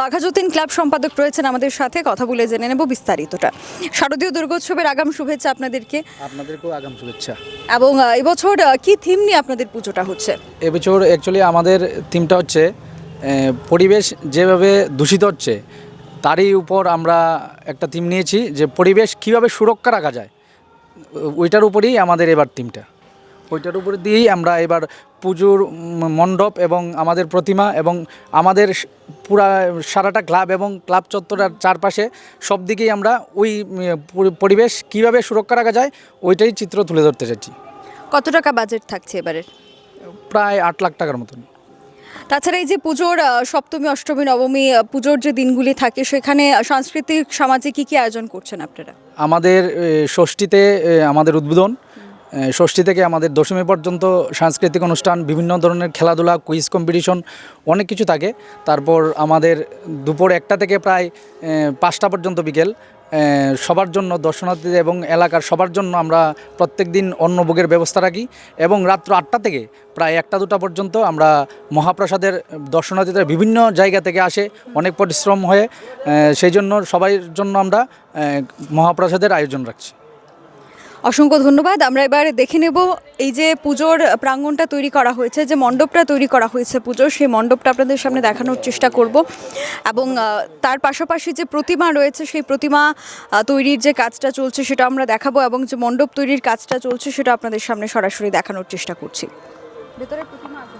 Baghajatin club সম্পাদক রয়েছেন আমাদের সাথে। কথা বলে জেনে নেব বিস্তারিতটা। শারদীয় দুর্গোৎসবের আগাম শুভেচ্ছা আপনাদেরকে। আপনাদেরকেও আগাম শুভেচ্ছা। এবং এবছর কি থিম নিয়ে আপনাদের পুজোটা হচ্ছে? এবছর অ্যাকচুয়ালি আমাদের থিমটা হচ্ছে পরিবেশ যেভাবে দূষিত হচ্ছে তারই উপর আমরা একটা থিম নিয়েছি যে পরিবেশ কীভাবে সুরক্ষা রাখা যায় ওইটার উপরেই আমাদের এবার থিমটা ওইটার উপর দিয়েই আমরা এবার পুজোর মণ্ডপ এবং আমাদের প্রতিমা এবং আমাদের পুরা সারাটা ক্লাব এবং ক্লাব চত্বরের চারপাশে সব দিকেই আমরা ওই পরিবেশ কীভাবে সুরক্ষা রাখা যায় ওইটাই চিত্র তুলে ধরতে চাইছি। কত টাকা বাজেট থাকছে এবারের? প্রায় আট লাখ টাকার মতন। তাছাড়া এই যে পুজোর সপ্তমী অষ্টমী নবমী পুজোর যে দিনগুলি থাকে সেখানে সাংস্কৃতিক সমাজে কি কি আয়োজন করছেন আপনারা? আমাদের ষষ্ঠীতে আমাদের উদ্বোধন ষষ্ঠী থেকে আমাদের দশমী পর্যন্ত সাংস্কৃতিক অনুষ্ঠান, বিভিন্ন ধরনের খেলাধুলা কুইজ কম্পিটিশন অনেক কিছু থাকে। তারপর আমাদের দুপুর একটা থেকে প্রায় পাঁচটা পর্যন্ত বিকেল। সবার জন্য দর্শনার্থী এবং এলাকার সবার জন্য আমরা প্রত্যেক দিন অন্নভোগের ব্যবস্থা রাখি এবং রাত্র আটটা থেকে প্রায় একটা দুটা পর্যন্ত আমরা মহাপ্রসাদের দর্শনার্থীদের বিভিন্ন জায়গা থেকে আসে, অনেক পরিশ্রম হয়ে সেই জন্য সবাই জন্য আমরা মহাপ্রসাদের আয়োজন রাখছি। অসংখ্য ধন্যবাদ। আমরা এবার দেখে নেব এই যে পুজোর প্রাঙ্গণটা তৈরি করা হয়েছে যে মণ্ডপটা তৈরি করা হয়েছে পুজোর সেই মণ্ডপটা আপনাদের সামনে দেখানোর চেষ্টা করব। এবং তার পাশাপাশি যে প্রতিমা রয়েছে সেই প্রতিমা তৈরির যে কাজটা চলছে সেটা আমরা দেখাবো এবং যে মণ্ডপ তৈরির কাজটা চলছে সেটা আপনাদের সামনে সরাসরি দেখানোর চেষ্টা করছি। ভেতরে প্রতিমা আছে।